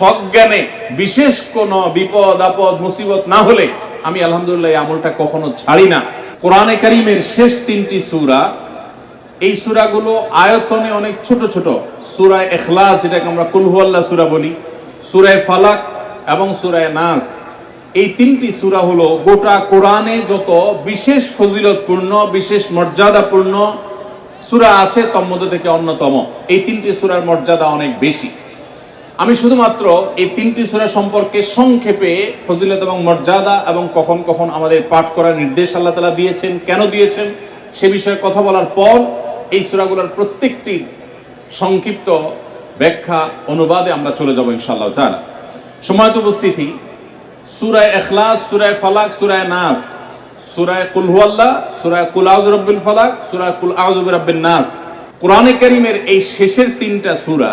সজ্ঞানে বিশেষ কোনো বিপদ, আপদ, মুসিবত না হলে আমি আলহামদুলিল্লাহ আমলটা কখনো ছাড়ি না। কোরআনে কারিমের শেষ তিনটি সুরা, এই সূরাগুলো আয়তনে অনেক ছোট ছোট। সূরা ইখলাস যেটাকে আমরা কুলহু আল্লাহ সূরা বলি, সুরায় ফালাক এবং সুরায় নাস। এই তিনটি সূরা হলো গোটা কোরআনে যত বিশেষ ফজিলতপূর্ণ, বিশেষ মর্যাদাপূর্ণ সূরা আছে, তন্মধ্য থেকে অন্যতম। এই তিনটি সূরার মর্যাদা অনেক বেশি। আমি শুধুমাত্র এই তিনটি সূরা সম্পর্কে সংক্ষেপে ফজিলত এবং মর্যাদা এবং কখন কখন আমাদের পাঠ করার নির্দেশ আল্লাহ তালা দিয়েছেন, কেন দিয়েছেন, সে বিষয়ে কথা বলার পর এই সূরাগুলোর প্রত্যেকটি সংক্ষিপ্ত ব্যাখ্যা অনুবাদে আমরা চলে যাব ইনশাআল্লাহ তাআলা। সময়ত উপস্থিতি, সূরায় ইখলাস, সুরায় ফালাক, সুরায় নাস, সুরায় কুল হুয়াল্লাহ, সূরায় কুল আউযু রাব্বিল ফালাক, সূরায় কুল আউযু বিরাব্বিন নাস। কোরআনে কারীমের এই শেষের তিনটা সূরা